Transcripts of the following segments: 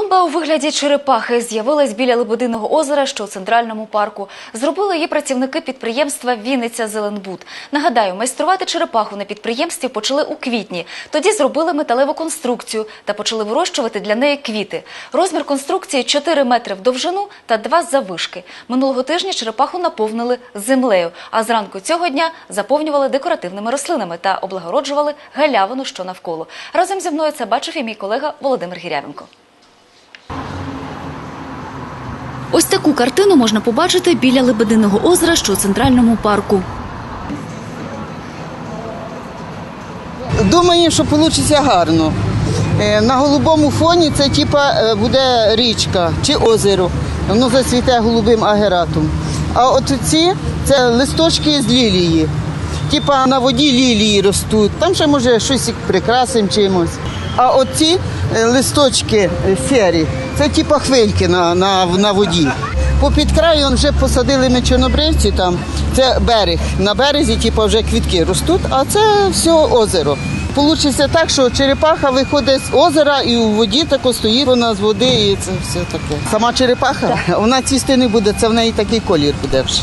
Клумба у вигляді черепахи з'явилась біля Лебединого озера, що у центральному парку. Зробили її працівники підприємства Вінниця Зеленбуд. Нагадаю, майструвати черепаху на підприємстві почали у квітні. Тоді зробили металеву конструкцію та почали вирощувати для неї квіти. Розмір конструкції 4 метри в довжину та 2 заввишки. Минулого тижня черепаху наповнили землею, а зранку цього дня заповнювали декоративними рослинами та облагороджували галявину, що навколо. Разом зі мною це бачив і мій колега Володимир Гірявенко. Ось таку картину можна побачити біля Лебединого озера, що у центральному парку. Думаю, що вийде гарно. Е, На голубому фоні це типа е, буде річка чи озеро. Воно засвіте голубим агератом. А от ці це листочки з лілії. Типа на воді лілії ростуть. Там ще може щось і прикрасим чимось. А от ці е, листочки сірі, це типа хвильки на, на, на воді. Попід краєм вже посадили ми чорнобривці там. Це берег. На березі, типу, вже квітки ростуть, а це все озеро. Получиться так, що черепаха виходить з озера і у воді тако стоїть вона з води, і це все таке. Сама черепаха, вона цісти не буде, це в неї такий колір буде вже.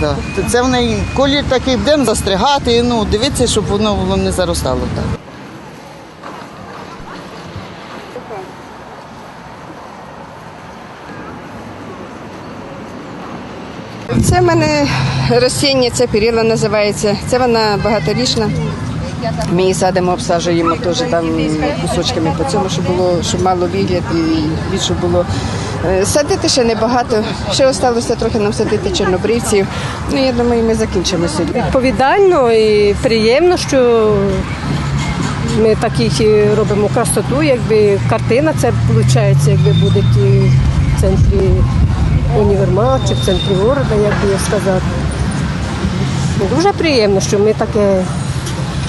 Да. Це в неї колір такий будемо застригати, ну, дивитися, щоб воно, воно не заростало так. Це в мене рослиння, це перила називається. Це вона багаторічна. Ми її садимо, обсаджуємо теж там кусочками по цьому, щоб було, щоб мало вигляд і більше було. Е, Садити ще небагато. Ще залишилося трохи нам садити чорнобривців. Ну, я думаю, ми закінчимо сьогодні. відповідально і приємно, що ми такі робимо красоту, якби картина це виходить, якби буде в центрі універмагу чи в центрі города, як би сказати. Дуже приємно, що ми таке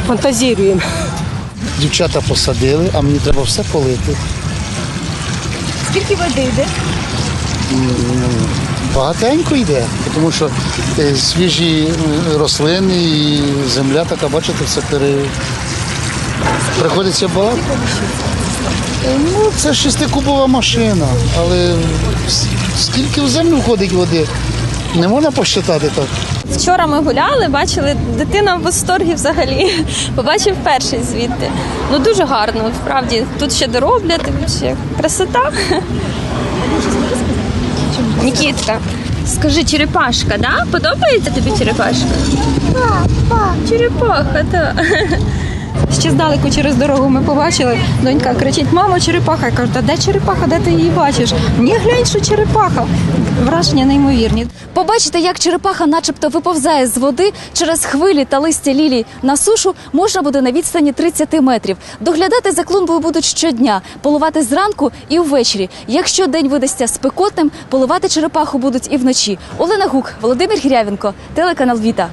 фантазіруємо. Дівчата посадили, а мені треба все полити. Скільки води йде? Багатенько йде, тому що е, свіжі е, рослини і земля така, бачите, все пере... приходиться багато. Ну, це шестикубова машина, але скільки в землю входить води, не можна посчитати так. Вчора ми гуляли, бачили, дитина в восторгі взагалі. Побачив перший звідти. Ну дуже гарно, справді. Тут ще дороблять, ще красота. Нікітка, скажи, черепашка, да? Подобається тобі черепашка? Черепаха, так. Ще здалеку через дорогу ми побачили. Донька кричить: мамо, черепаха. Я кажу, та де черепаха, де ти її бачиш? Ні, глянь, що черепаха. Враження неймовірні. Побачити, як черепаха начебто виповзає з води через хвилі та листя лілій на сушу, можна буде на відстані 30 метрів. Доглядати за клумбою будуть щодня, поливати зранку і ввечері. Якщо день видасться спекотним, поливати черепаху будуть і вночі. Олена Гук, Володимир Гірявенко, телеканал Віта.